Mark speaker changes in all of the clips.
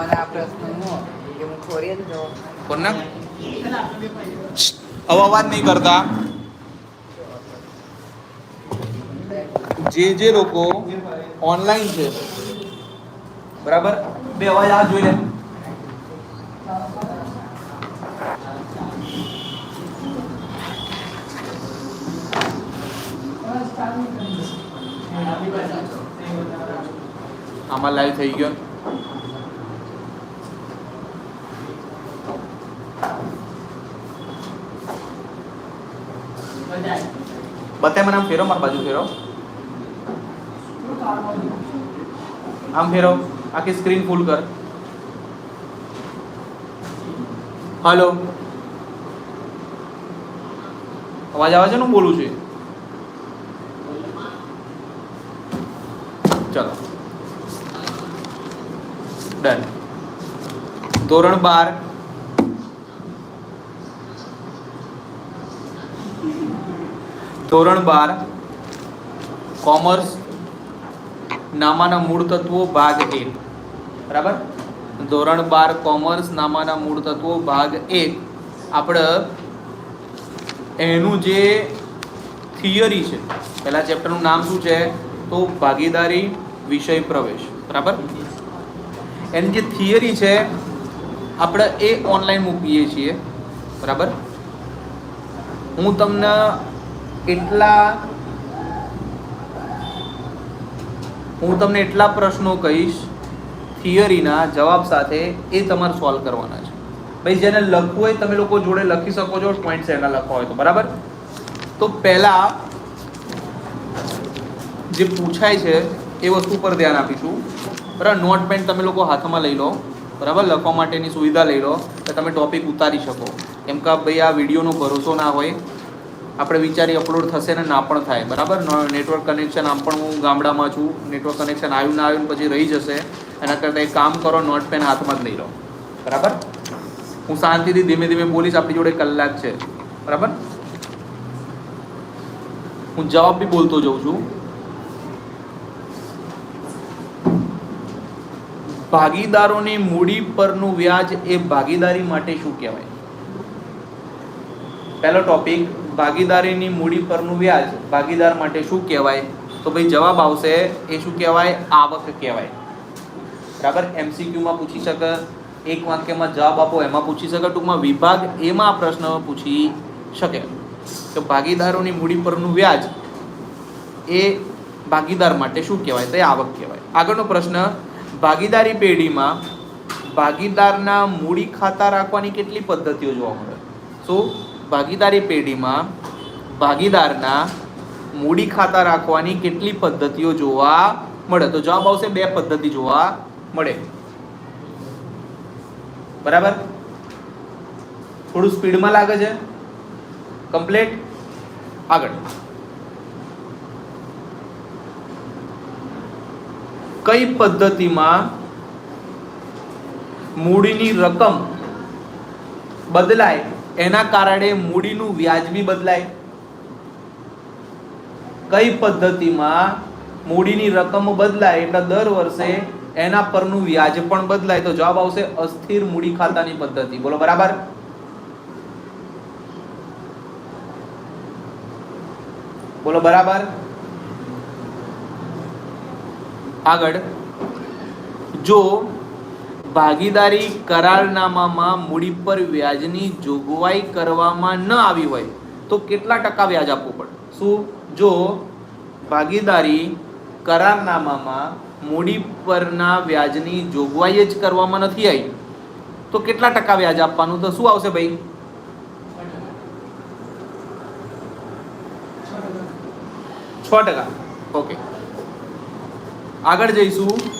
Speaker 1: મને આ પ્રશ્ન હું કે હું ખોરી જ જો
Speaker 2: કોણ ના હવે અવાજ નહીં કરતા જે જે લોકો ઓનલાઈન છે બરાબર બે અવાજ આ જોઈ લે આમાં લાઈવ થઈ ગયો બતાય મને આમ ફેરો, માર બાજુ ફેરો. આમ ફેરો. આખી સ્ક્રીન ફૂલ કર. હલો. અવાજ આવે છે ને બોલું છું? ચલો. ડન ધોરણ બાર. ધોરણ બાર, કોમર્સ નામાના મૂળ તત્વો ભાગ એક. બરાબર? ધોરણ બાર, કોમર્સ નામાના મૂળ તત્વો ભાગ એક. આપણે એનું જે થિયરી છે, પહેલા ચેપ્ટરનું નામ શું છે? તો ભાગીદારી, વિષય પ્રવેશ. બરાબર? એની જે થિયરી છે, આપણે એ ઓનલાઈન મૂકીએ છીએ. બરાબર? હું તમને એટલા હું તમને એટલા પ્રશ્નો કહીશ, થિયરીના જવાબ સાથે એ તમારે સોલ્વ કરવાના છે. ભાઈ, જેને લખવું હોય તમે લોકો જોડે લખી શકો છો પોઈન્ટ એના લખવા હોય તો, બરાબર? તો પહેલા જે પૂછાય છે એ વસ્તુ પર ધ્યાન આપીશું. બરાબર? નોટ પેન તમે લોકો હાથમાં લઈ લો. બરાબર? લખવા માટેની સુવિધા લઈ લો તો તમે ટોપિક ઉતારી શકો. કેમ કે ભાઈ, આ વિડીયોનો ભરોસો ના હોય. આપણે વિચારી અપલોડ થશે ને ના પણ થાય, બરાબર? નેટવર્ક કનેક્શન આમ પણ હું ગામડામાં છું નેટવર્ક કનેક્શન આવ્યું ના આવ્યું પછી રહી જશે, એના કરતાં એક કામ કરો નોટ પેન હાથમાં જ લઈ લો બરાબર? હું શાંતિથી ધીમે ધીમે બોલીશ, આપણી જોડે કલાક છે, બરાબર? હું જવાબ બી બોલતો જઉં છું. ભાગીદારોની મૂડી પરનું વ્યાજ એ ભાગીદારી માટે શું કહેવાય? પહેલો ટોપિક ભાગીદારીની મૂડી પરનું વ્યાજ ભાગીદાર માટે શું કહેવાય? તો ભાઈ જવાબ આવશે, એ શું કહેવાય? આવક કહેવાય. બરાબર? એમસીક્યુમાં પૂછી શકે, એક વાક્યમાં જવાબ આપો, એમાં પૂછી શકે, ટૂંકમાં વિભાગ એમાં પ્રશ્ન પૂછી શકે. કે ભાગીદારોની મૂડી પરનું વ્યાજ એ ભાગીદાર માટે શું કહેવાય? તો એ આવક કહેવાય. આગળનો પ્રશ્ન, ભાગીદારી પેઢીમાં ભાગીદારના મૂડી ખાતા રાખવાની કેટલી પદ્ધતિઓ જોવા મળે? શું ભાગીદારી પેઢીમાં ભાગીદારના મૂડી ખાતા રાખવાની કેટલી પદ્ધતિઓ જોવા મળે? તો જવાબ આવશે બે પદ્ધતિ જોવા મળે. બરાબર? થોડું સ્પીડમાં લાગે છે. કમ્પ્લેટ? આગળ. કઈ પદ્ધતિમાં મૂડીની રકમ બદલાય? એના કારણે મૂડીનું વ્યાજ બી બદલાય. કઈ પદ્ધતિમાં મૂડીની રકમ બદલાય એટલે દર વર્ષે એના પરનું વ્યાજ પણ બદલાય. તો જવાબ આવશે અસ્થિર મૂડી ખાતાની પદ્ધતિ. બોલો, બરાબર? બોલો, બરાબર? આગળ. જો ભાગીદારી કરારનામામાં મૂડી પર વ્યાજની જોગવાઈ કરવામાં ન આવી હોય તો કેટલા ટકા વ્યાજ આપવું પડે? શું? જો ભાગીદારી કરારનામામાં મૂડી પરના વ્યાજની જોગવાઈ જ કરવામાં નથી આવી, તો કેટલા ટકા વ્યાજ આપવાનું? તો શું આવશે ભાઈ? છ ટકા. ઓકે. આગળ જઈશું.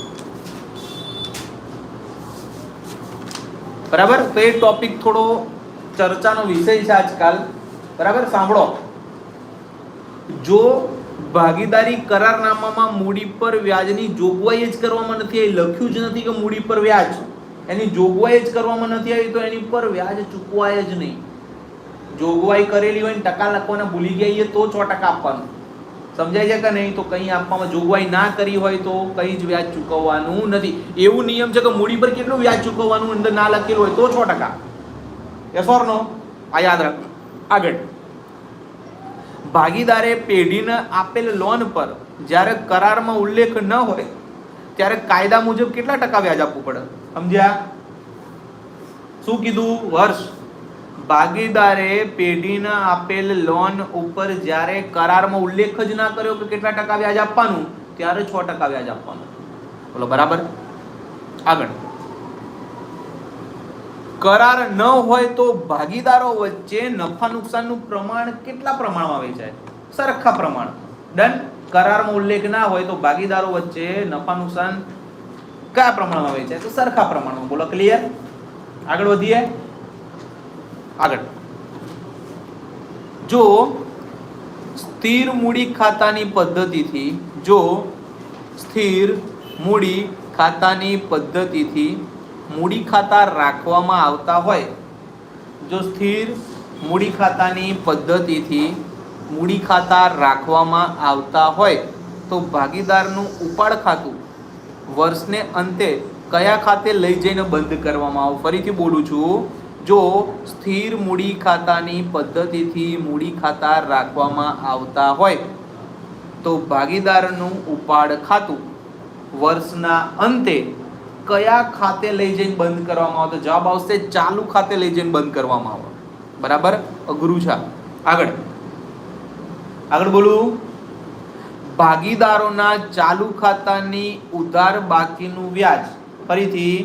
Speaker 2: બરાબર? તો એ ટોપિક થોડો ચર્ચાનો વિષય છે આજકાલ. બરાબર? સાંભળો. જો ભાગીદારી કરારનામામાં મૂડી પર વ્યાજની જોગવાઈ જ કરવામાં નથી આવી, લખ્યું જ નથી કે મૂડી પર વ્યાજ. એની જોગવાઈ જ કરવામાં નથી આવી, તો એની પર વ્યાજ ચૂકવાય જ નહીં. જોગવાઈ કરેલી હોય ને ટકા લખવાના ભૂલી ગયા તો છ ટકા આપવાનું. સમજાય છે કે નહીં? તો કંઈ આપવામાં જોગવાઈ ના કરી હોય તો કંઈ જ વ્યાજ ચૂકવવાનું નથી. એવું નિયમ છે કે મૂડી પર કેટલું વ્યાજ ચૂકવવાનું અંદર ના લખેલું હોય તો છ ટકા. Yes or no? આ યાદ રાખ. આગળ. ભાગીદારે પેઢીને આપેલ લોન પર જ્યારે કરારમાં ઉલ્લેખ ન હોય, ત્યારે કાયદા મુજબ કેટલા ટકા વ્યાજ આપવું પડે? સમજ્યા? શું કીધું? વર્ષ. ભાગીદારે પેઢીને આપેલ લોન ઉપર જ્યારે કરારમાં ઉલ્લેખ જ ના કર્યો કે કેટલા ટકા વ્યાજ આપવાનું, ત્યારે છ ટકા વ્યાજ આપવાનું. બોલો, બરાબર? આગળ. કરાર ન હોય તો ભાગીદારો વચ્ચે નફા નુકસાનનું પ્રમાણ કેટલા પ્રમાણમાં વેચાય? સરખા પ્રમાણ. ડન કરારમાં ઉલ્લેખ ના હોય તો ભાગીદારો વચ્ચે નફા નુકસાન કયા પ્રમાણમાં વેચાય? તો સરખા પ્રમાણમાં. બોલો ક્લિયર આગળ વધીએ. આગળ. જો સ્થિર મૂડી ખાતાની પદ્ધતિથી, જો સ્થિર મૂડી ખાતાની પદ્ધતિથી મૂડી ખાતા રાખવામાં આવતા હોય, જો સ્થિર મૂડી ખાતાની પદ્ધતિથી મૂડી ખાતા રાખવામાં આવતા હોય, તો ભાગીદારનું ઉપાડ ખાતું વર્ષને અંતે કયા ખાતે લઈ જઈને બંધ કરવામાં આવે? ફરીથી બોલું છું. જો સ્થિર મૂડી ખાતાની પદ્ધતિથી મૂડી ખાતા રાખવામાં આવતા હોય, તો ભાગીદારનું ઉપાડ ખાતું વર્ષના અંતે કયા ખાતે લઈ જઈને બંધ કરવામાં આવે? તો જવાબ આવશે, ચાલુ ખાતે લઈ જઈને બંધ કરવામાં આવે. બરાબર? અઘરું છે આગળ. આગળ બોલું. ભાગીદારોના ચાલુ ખાતાની ઉધાર બાકીનું વ્યાજ ફરીથી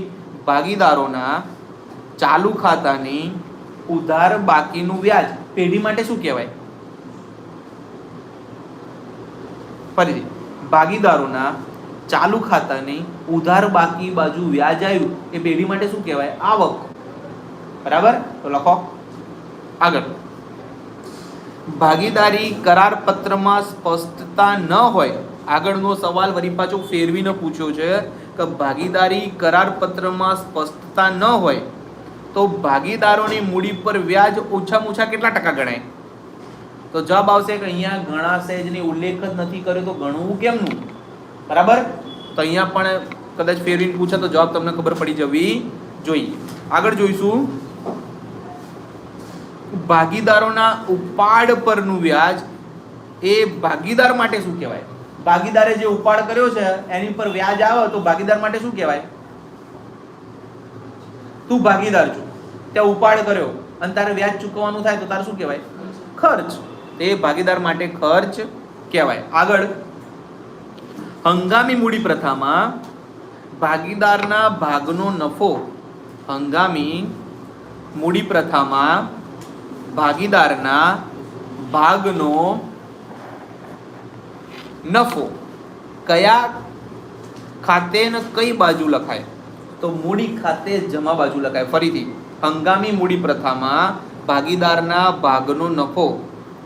Speaker 2: ભાગીદારોના ચાલુ ખાતાની ઉધાર બાકીનું વ્યાજ. પેઢી માટે શું કહેવાય? ફરીથી, ભાગીદારોના ચાલુ ખાતાની ઉધાર બાકી બાજુ વ્યાજ આવ્યું, એ પેઢી માટે શું કહેવાય? આવક. બરાબર? તો લખો. આગળ. ભાગીદારી કરાર પત્રમાં સ્પષ્ટતા ન હોય, આગળનો સવાલ વરી પાછો ફેરવીને પૂછ્યો છે કે ભાગીદારી કરાર પત્રમાં સ્પષ્ટતા ન હોય તો ભાગીદારોની મૂડી પર વ્યાજ ઓછામાં ઓછા કેટલા ટકા ગણાય? તો જવાબ આવશે કે અહીંયા ઘણા સહેજની ઉલ્લેખ જ નથી કર્યો, તો ગણવું કેમનું? બરાબર? તો અહીંયા પણ કદાચ ફેરવીને પૂછે તો જવાબ તમને ખબર પડી જવી જોઈએ. આગળ જોઈશું. ભાગીદારોના ઉપાડ પરનું વ્યાજ એ ભાગીદાર માટે શું કહેવાય? ભાગીદારે જે ઉપાડ કર્યો છે, એની પર વ્યાજ આવે તો ભાગીદાર માટે શું કહેવાય? તું ભાગીદાર છું. ત્યાં ઉપાડ કર્યો અને તારે વ્યાજ ચૂકવવાનું થાય તો તારે શું કહેવાય? ખર્ચ. તે ભાગીદાર માટે ખર્ચ કહેવાય. આગળ. હંગામી મૂડી પ્રથામાં ભાગીદારના ભાગનો નફો હંગામી મૂડી પ્રથામાં ભાગીદારના ભાગનો નફો. કયા ખાતે ને કઈ બાજુ લખાય? તો મૂડી ખાતે જમા બાજુ લખાય. ફરીથી, હંગામી મૂડી પ્રથામાં ભાગીદારના ભાગનો નફો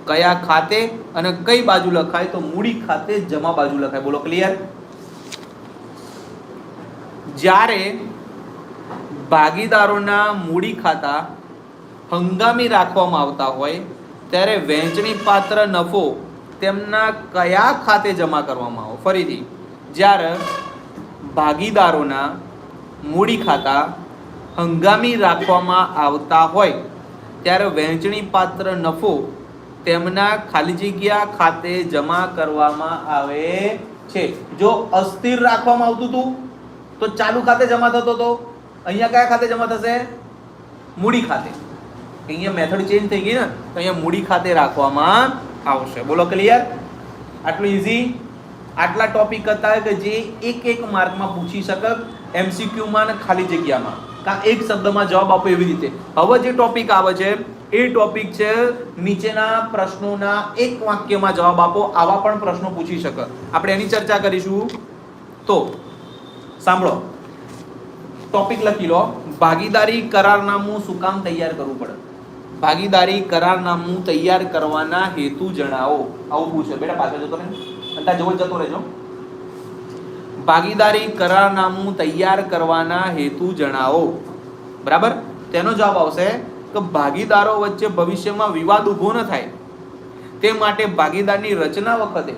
Speaker 2: કયા ખાતે અને કઈ બાજુ લખાય? તો મૂડી ખાતે જમા બાજુ લખાય. બોલો, ક્લિયર? જ્યારે ભાગીદારોના મૂડી ખાતા હંગામી રાખવામાં આવતા હોય, ત્યારે વહેંચણી પાત્ર નફો તેમના કયા ખાતે જમા કરવામાં આવે? ફરીથી, જ્યારે ભાગીદારોના મૂડી ખાતા હંગામી રાખવામાં આવતા હોય, ત્યારે વહેંચણી પાત્ર નફો તેમના ખાલી જગ્યા ખાતે જમા કરવામાં આવે છે. જો અસ્થિર રાખવામાં આવતું હતું, તો ચાલુ ખાતે જમા થતો હતો. અહીંયા કયા ખાતે જમા થશે? મૂડી ખાતે. અહીંયા મેથડ ચેન્જ થઈ ગઈ ને, તો અહીંયા મૂડી ખાતે રાખવામાં આવશે. બોલો ક્લિયર આટલું ઇઝી આટલા ટોપિક હતા કે જે એક એક માર્કમાં પૂછી શકે એમસીક્યુમાં ને ખાલી જગ્યામાં. કાં એક શબ્દમાં જવાબ આપો એવી રીતે. હવે જે ટોપિક આવે છે, એ ટોપિક છે નીચેના પ્રશ્નોના એક વાક્યમાં જવાબ આપો, આવા પણ પ્રશ્નો પૂછી શકે. આપણે એની ચર્ચા કરીશું. તો, સાંભળો. ટોપિક લખી લો. ભાગીદારી કરારનામું શું કામ તૈયાર કરવું પડે? ભાગીદારી કરારનામું તૈયાર કરવાના હેતુ જણાવો. આવું પૂછે. બેટા, પાછળ જતો અંતા જવળ જતો રહેજો. ભાગીદારી કરારનામું તૈયાર કરવાના હેતુ જણાવો. બરાબર? તેનો જવાબ આવશે કે ભાગીદારો વચ્ચે ભવિષ્યમાં વિવાદ ઊભો ન થાય. તે માટે ભાગીદારની રચના વખતે,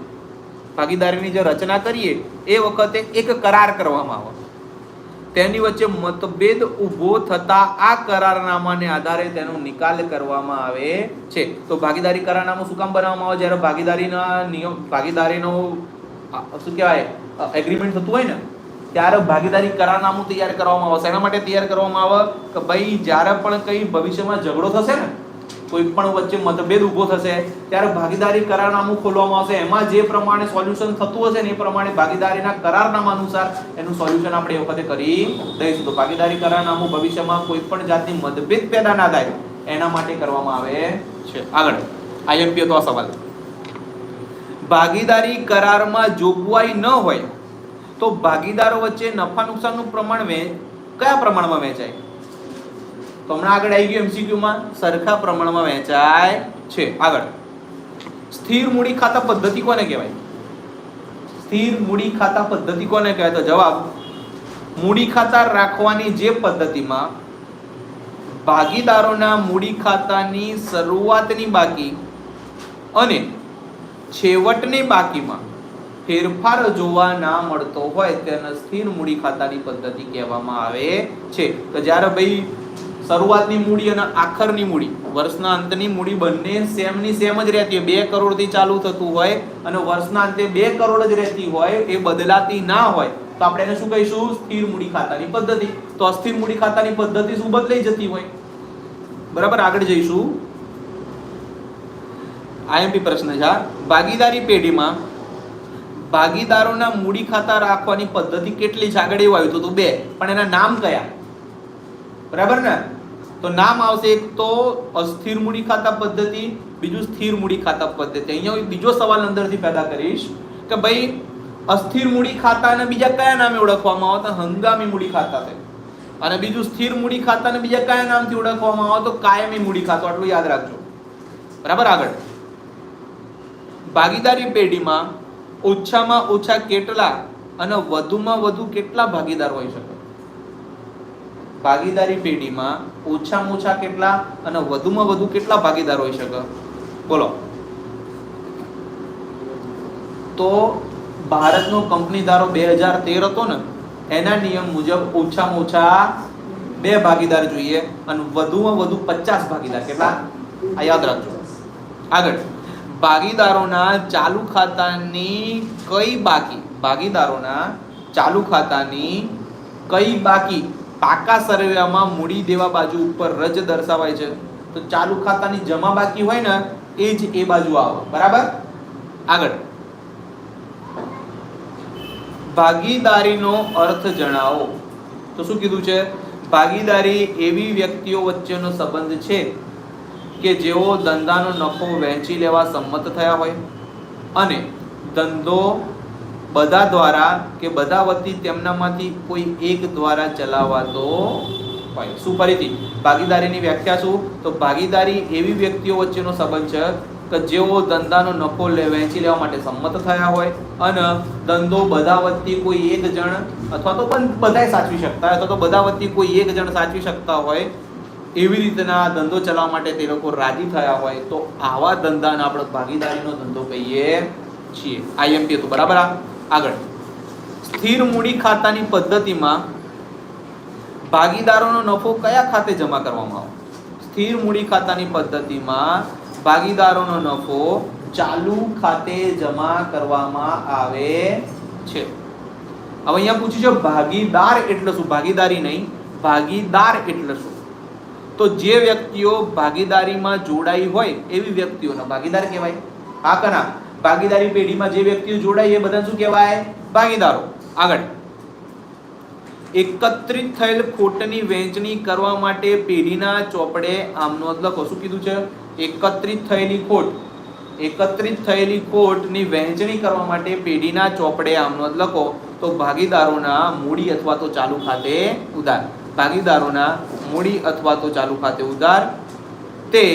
Speaker 2: ભાગીદારીની જે રચના કરીએ, એ વખતે એક કરાર કરવામાં આવે. તેની વચ્ચે મતભેદ ઊભો થતા આ કરારનામાને આધારે તેનો નિકાલ કરવામાં આવે છે. તો ભાગીદારી કરારનામું શું કામ બનાવવામાં આવે? જ્યારે ભાગીદારીના નિયમ, ભાગીદારીનો શું કહેવાય એગ્રીમેન્ટ થતું હોય ને, ત્યારે ભાગીદારી કરારનામું તૈયાર કરવામાં આવે. શેના માટે તૈયાર કરવામાં આવે? કે ભાઈ, જ્યારે પણ કંઈ ભવિષ્યમાં ઝઘડો થશે ને કોઈ પણ વચ્ચે મતભેદ ઊભો થશે, ત્યારે ભાગીદારી કરારનામું ખોલવામાં આવશે. એમાં જે પ્રમાણે સોલ્યુશન થતું હશે ને એ પ્રમાણે ભાગીદારીના કરારનામા અનુસાર એનું સોલ્યુશન આપણે એ વખતે કરી દઈશું. તો ભાગીદારી કરારનામું ભવિષ્યમાં કોઈ પણ જાતની મતભેદ પેદા ના થાય, એના માટે કરવામાં આવે છે. આગળ આઈએમપી તો આ સવાલ. ભાગીદારી કરારમાં જોગવાઈ ન હોય, તો ભાગીદારો વચ્ચે નફા નુકસાનનું પ્રમાણ વે, કયા પ્રમાણમાં વહેંચાય? તો હમણાં આગળ આવી ગયું MCQ માં સરખા પ્રમાણમાં વહેંચાય છે. આગળ. સ્થિર મૂડી ખાતા પદ્ધતિ કોને કહેવાય? સ્થિર મૂડી ખાતા પદ્ધતિ કોને કહેવાય? તો જવાબ, મૂડી ખાતા રાખવાની જે પદ્ધતિમાં ભાગીદારોના મૂડી ખાતાની શરૂઆતની બાકી અને છેવટની બાકીમાં ફેરફાર જોવા ના મળતો હોય તેને સ્થિર મૂડી ખાતાની પદ્ધતિ કહેવામાં આવે છે. તો જ્યારે ભાઈ શરૂઆતની મૂડી અને આખરની મૂડી. વર્ષના અંતની મૂડી બંને સેમની સેમ જ રહેતી હોય. બે કરોડથી ચાલુ થતું હોય અને વર્ષના અંતે બે કરોડ જ રહેતી હોય એ બદલાતી ના હોય. તો આપણે એને શું કહીશું? સ્થિર મૂડી ખાતાની પદ્ધતિ. તો અસ્થિર મૂડી ખાતાની પદ્ધતિ શું બદલાઈ જતી હોય? બરાબર આગળ જઈશું. આઈએમપી પ્રશ્ન છે ભાગીદારી પેઢીમાં ભાગીદારોના મૂડી ખાતા રાખવાની પદ્ધતિ કેટલી છે? આગળ એવું આવ્યું હતું બે. પણ એના નામ કયા? બરાબર ને? તો નામ આવશે એક તો અસ્થિર મૂડી ખાતા પદ્ધતિ, બીજું સ્થિર મૂડી ખાતા પદ્ધતિ. અહીંયા હું બીજો સવાલ અંદરથી પેદા કરીશ કે ભાઈ, અસ્થિર મૂડી ખાતાને બીજા કયા નામે ઓળખવામાં આવે? તો હંગામી મૂડી ખાતા છે અને બીજું સ્થિર મૂડી ખાતાને બીજા કયા નામથી ઓળખવામાં આવે? તો કાયમી મૂડી ખાતું. આટલું યાદ રાખજો. બરાબર આગળ. ભાગીદારી પેઢીમાં ઓછામાં ઓછા કેટલા અને વધુમાં વધુ કેટલા ભાગીદાર હોઈ શકે? ભાગીદારી પેઢીમાં ઓછામાં ઓછા કેટલા અને વધુમાં વધુ કેટલા ભાગીદાર હોઈ શકે? બોલો. તો ભારતનો કંપની ધારો બે હજાર તેર હતો ને, એના નિયમ મુજબ ઓછામાં ઓછા બે ભાગીદાર જોઈએ અને વધુમાં વધુ પચાસ ભાગીદાર. કેટલા? આ યાદ રાખજો. આગળ. ભાગીદારોના ચાલુ ખાતાની કઈ બાકી? ભાગીદારોના ચાલુ ખાતાની કઈ બાકી? પાકા સરવૈયામાં મૂડી દેવા બાજુ ઉપર રજ દર્શાવાય છે. તો ચાલુ ખાતાની જમા બાકી હોય ને, એ જ એ બાજુ આવે. બરાબર? આગળ. ભાગીદારીનો અર્થ જણાવો. તો શું કીધું છે? ભાગીદારી એવી વ્યક્તિઓ વચ્ચેનો સંબંધ છે કે જેઓ ધંધાનો નફો વહેંચી લેવા સંમત થયા હોય અને ધંધો બધા દ્વારા કે બધા વતી તેમનામાંથી કોઈ એક દ્વારા ચલાવાતો હોય. શું ફરીથી? ભાગીદારીની વ્યાખ્યા શું? તો ભાગીદારી એવી વ્યક્તિઓ વચ્ચેનો સંબંધ છે કે જેઓ ધંધાનો નફો વહેંચી લેવા માટે સંમત થયા હોય અને ધંધો બધા વતી કોઈ એક જણ અથવા તો પણ બધાય સાચવી શકતા હોય અથવા તો બધા વતી કોઈ એક જણ સાચવી શકતા હોય એવી રીતના ધંધો ચલાવવા માટે તે લોકો રાજી થયા હોય તો આવા ધંધાને આપણે ભાગીદારીનો ધંધો કહીએ છીએ. આઈએમપી હતું. બરાબર આ? આગળ. સ્થિર મૂડી ખાતાની પદ્ધતિમાં ભાગીદારોનો નફો કયા ખાતે જમા કરવામાં આવે? સ્થિર મૂડી ખાતાની પદ્ધતિમાં ભાગીદારોનો નફો ચાલુ ખાતે જમા કરવામાં આવે છે. હવે અહીંયા પૂછ્યું છે ભાગીદાર એટલે શું? ભાગીદારી નહીં, ભાગીદાર એટલે શું? તો જે વ્યક્તિઓ ભાગીદારીમાં જોડાઈ હોય એવી વ્યક્તિઓને ભાગીદાર કહેવાય. હા કના ભાગીદારી પેઢીમાં જે વ્યક્તિઓ જોડાય એ બધા શું કહેવાય? ભાગીદારો. આગળ. એકત્રિત થયેલ ખોટની વહેંચણી કરવા માટે પેઢીના ચોપડે આમ નોંધ લખો. શું કીધું છે? એકત્રિત થયેલી ખોટ. એકત્રિત થયેલી ખોટની વહેંચણી કરવા માટે પેઢીના ચોપડે આમ નોંધ લખો. તો ભાગીદારોના મૂડી અથવા તો ચાલુ ખાતે ઉધાર. ભાગીદારોના મૂડી અથવા તો ચાલુ ખાતે ઉધાર. તે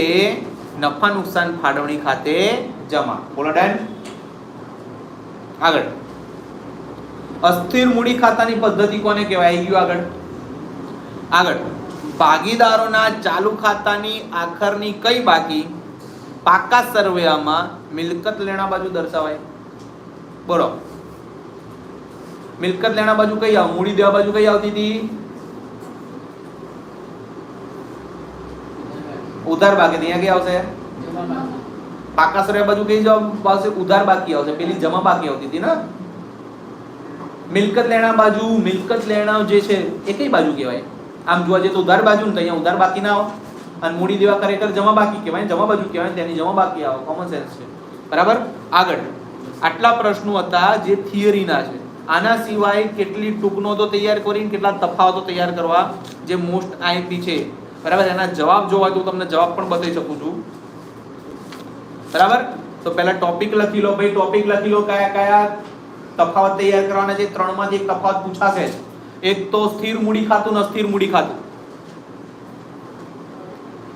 Speaker 2: નફા નુકસાન ફાળવણી ખાતે જમા. બોલો, ડન. આગળ. અસ્થિર મૂડી ખાતાની પદ્ધતિ કોને કહેવાય? આવી ગયું આગળ. આગળ. ભાગીદારોના ચાલુ ખાતાની આખરની કઈ બાકી? પાકા સરવૈયામાં મિલકત લેણા બાજુ દર્શાવાય. બોલો. મિલકત લેણા બાજુ કઈ આવ, મૂડી દેવા બાજુ કઈ આવતી હતી? ઉધાર બાકી અહીંયા કઈ આવશે? પાકાશ્રય બાજુ કઈ જવાબ આવશે ઉધાર બાકી આવશે? પેલી જમા બાકી આવતી હતી ને? મિલકત લેણા બાજુ, મિલકત લેણા જે છે, એ કઈ બાજુ કહેવાય? આમ જોવા જઈએ તો ઉધાર બાજુ ને તો અહીંયા ઉધાર બાકી ના આવો અને મૂડી દેવા ખરેખર જમા બાકી કહેવાય. જમા બાજુ કહેવાય તેની જમા બાકી આવે. કોમન સેન્સ છે. બરાબર? આગળ. આટલા પ્રશ્નો હતા જે થિયરીના છે. આના સિવાય કેટલી ટૂંકનો તો તૈયાર કરીને કેટલા તફાવતો તૈયાર કરવા જે મોસ્ટ આઈપી છે. બરાબર? એના જવાબ જોવા તો તમને જવાબ પણ બતાવી શકું છું. બરાબર? તો પહેલા ટોપિક લખી લો ભાઈ ટોપિક લખી લો કયા કયા તફાવત તૈયાર કરવાના છે? ત્રણમાંથી એક તફાવત પૂછાશે. એક તો સ્થિર મૂડી ખાતું ને અસ્થિર મૂડી ખાતું.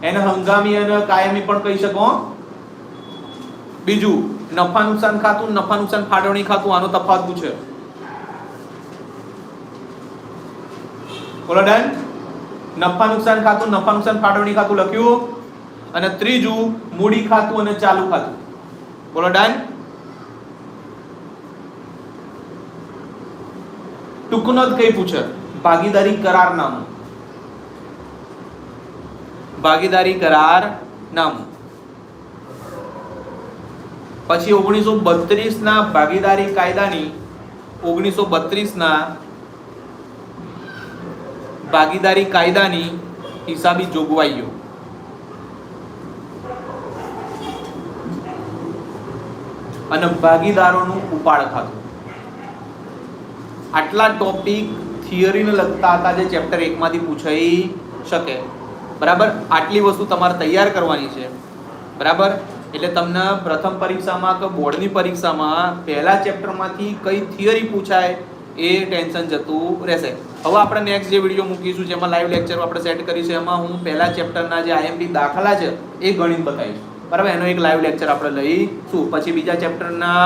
Speaker 2: એને હંગામી અને કાયમી પણ કહી શકો બીજું, નફા નુકસાન ખાતું નફા નુકસાન ફાળવણી ખાતું, આનો તફાવત પૂછે. બોલો ડન? નફા નુકસાન ખાતું નફા નુકસાન ફાળવણી ખાતું લખ્યું. અને ત્રીજું મૂડી ખાતું અને ચાલુ ખાતું. બોલો ડન ટૂંકનો જ કઈ પૂછે. ભાગીદારી કરાર નામું ભાગીદારી કરાર નામું પછી ઓગણીસો બત્રીસ ના ભાગીદારી કાયદાની ઓગણીસો બત્રીસ ના ભાગીદારી કાયદાની હિસાબી જોગવાઈઓ. અને ભાગીદારોનું ઉપાડ ખાતું. આટલા ટોપિક થિયરીને લગતા હતા જે ચેપ્ટર એકમાંથી પૂછાઈ શકે. બરાબર? આટલી વસ્તુ તમારે તૈયાર કરવાની છે. બરાબર? એટલે તમને પ્રથમ પરીક્ષામાં કે બોર્ડની પરીક્ષામાં પહેલા ચેપ્ટરમાંથી કઈ થિયરી પૂછાય એ ટેન્શન જતું રહેશે. હવે આપણે નેક્સ્ટ જે વીડિયો મૂકીશું જેમાં લાઈવ લેક્ચર આપણે સેટ કરીશું, એમાં હું પહેલા ચેપ્ટરના જે આઈએમપી દાખલા છે એ ગણિત બતાવીશ. બરાબર, એનો એક લાઈવ લેક્ચર આપણે લઈશું પછી બીજા ચેપ્ટરના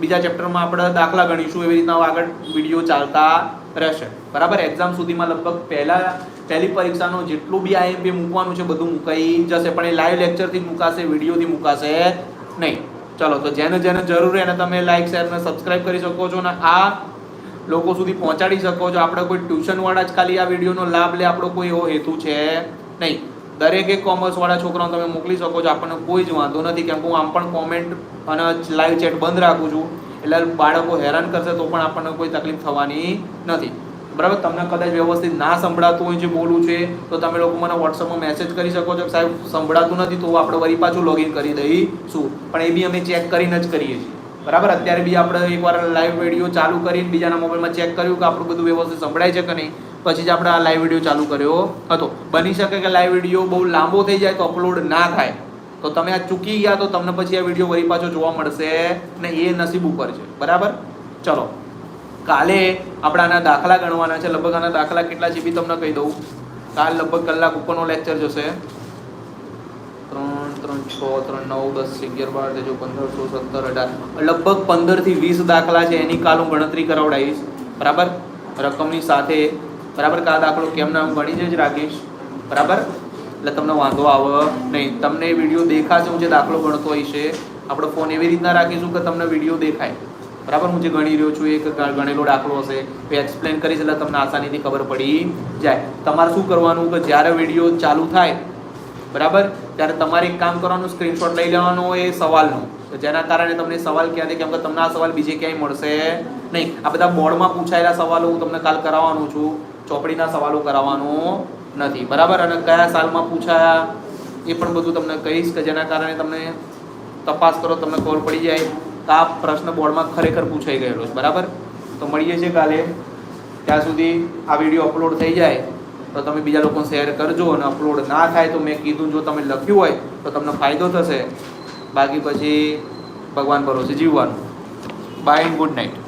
Speaker 2: બીજા ચેપ્ટરમાં આપણે દાખલા ગણીશું, એવી રીતના આગળ વીડિયો ચાલતા રહેશે. બરાબર? એક્ઝામ સુધીમાં લગભગ પહેલા, પહેલી પરીક્ષાનું જેટલું બી આઈએમપી મૂકવાનું છે, બધું મુકાઈ જશે, પણ એ લાઈવ લેક્ચરથી મુકાશે વિડીયોથી મુકાશે નહીં. ચલો, તો જેને જેને જરૂર એને તમે લાઈક શેર અને સબસ્ક્રાઇબ કરી શકો છો અને આ લોકો સુધી પહોંચાડી શકો છો. આપણે કોઈ ટ્યુશનવાળા જ ખાલી આ વિડીયોનો લાભ લે, આપણો કોઈ એવો હેતુ છે નહીં. દરેકે કોમર્સવાળા છોકરાઓ તમે મોકલી શકો છો, આપણને કોઈ જ વાંધો નથી. કેમ કે હું આમ પણ કોમેન્ટ અને લાઈવ ચેટ બંધ રાખું છું, એટલે બાળકો હેરાન કરશે તો પણ આપણને કોઈ તકલીફ થવાની નથી. બરાબર? તમને કદાચ વ્યવસ્થિત ના સંભળાતું હોય જે બોલું છે, તો તમે લોકો મને વોટ્સઅપમાં મેસેજ કરી શકો છો સાહેબ, સંભળાતું નથી, તો આપણે વળી પાછું લોગિન કરી દઈશું. પણ એ બી અમે ચેક કરીને જ કરીએ છીએ. બરાબર? અત્યારે બી આપણે એકવાર લાઈવ વીડિયો ચાલુ કરીને બીજાના મોબાઈલમાં ચેક કર્યું કે આપણું બધું વ્યવસ્થિત સંભળાય છે કે નહીં. પછી જ આપણે આ લાઈવ વીડિયો ચાલુ કર્યો હતો. બની શકે કે લાઈવ વીડિયો બહુ લાંબો થઈ જાય તો અપલોડ ના થાય. તો તમે આ ચૂકી ગયા તો તમને પછી આ વીડિયો વળી પાછો જોવા મળશે ને એ નસીબ ઉપર છે. બરાબર? ચલો. કાલે આપણે આના દાખલા ગણવાના છે. લગભગ આના દાખલા કેટલા છે બી તમને કહી દઉં. કાલ લગભગ કલાક ઉપરનો લેક્ચર જશે. ત્રણ ત્રણ, છ, ત્રણ, નવ, દસ, અગિયાર, બાર તેજો પંદર, સોળ, સત્તર, અઢાર. લગભગ પંદરથી વીસ દાખલા છે. એની કાલ હું ગણતરી કરાવડાવીશ. બરાબર? રકમની સાથે બરાબર? કા દાખલો કેમ ના ગણી જ રાખીશ બરાબર? એટલે તમને વાંધો આવે નહીં. તમને વીડિયો દેખાશે, હું જે દાખલો ગણતો હોય છે, આપણો ફોન એવી રીતના રાખીશું કે તમને વીડિયો દેખાય. બરાબર? હું જે ગણી રહ્યો છું, એક ગણેલો દાખલો હશે. એ એક્સપ્લેન કરીશ, એટલે તમને આસાનીથી ખબર પડી જાય. તમારે શું કરવાનું કે જ્યારે વીડિયો ચાલુ થાય, બરાબર? ત્યારે તમારે એક કામ કરવાનું સ્ક્રીનશોટ લઈ લેવાનો એ સવાલનો. તો જેના કારણે તમને સવાલ ક્યાંથી, કેમ કે તમને આ સવાલ બીજે ક્યાંય મળશે નહીં. આ બધા બોર્ડમાં પૂછાયેલા સવાલો હું તમને કાલ કરાવવાનું છું. ચોપડીના સવાલો કરાવવાનો નથી. બરાબર? અને કયા સાલમાં પૂછાયા? એ પણ બધું તમને કહીશ કે જેના કારણે તમને તપાસ કરો, તમને ખબર પડી જાય આ પ્રશ્ન બોર્ડમાં ખરેખર પૂછાઈ ગયેલો છે. બરાબર? તો મળીએ છીએ કાલે. ત્યાં સુધી આ વીડિયો અપલોડ થઈ જાય, તો તમે બીજા લોકોને શેર કરજો અને અપલોડ ના થાય તો મેં કીધું જો તમે લખ્યું હોય તો તમને ફાયદો થશે. બાકી પછી ભગવાન ભરોસે જીવવાનું. Bye, good night.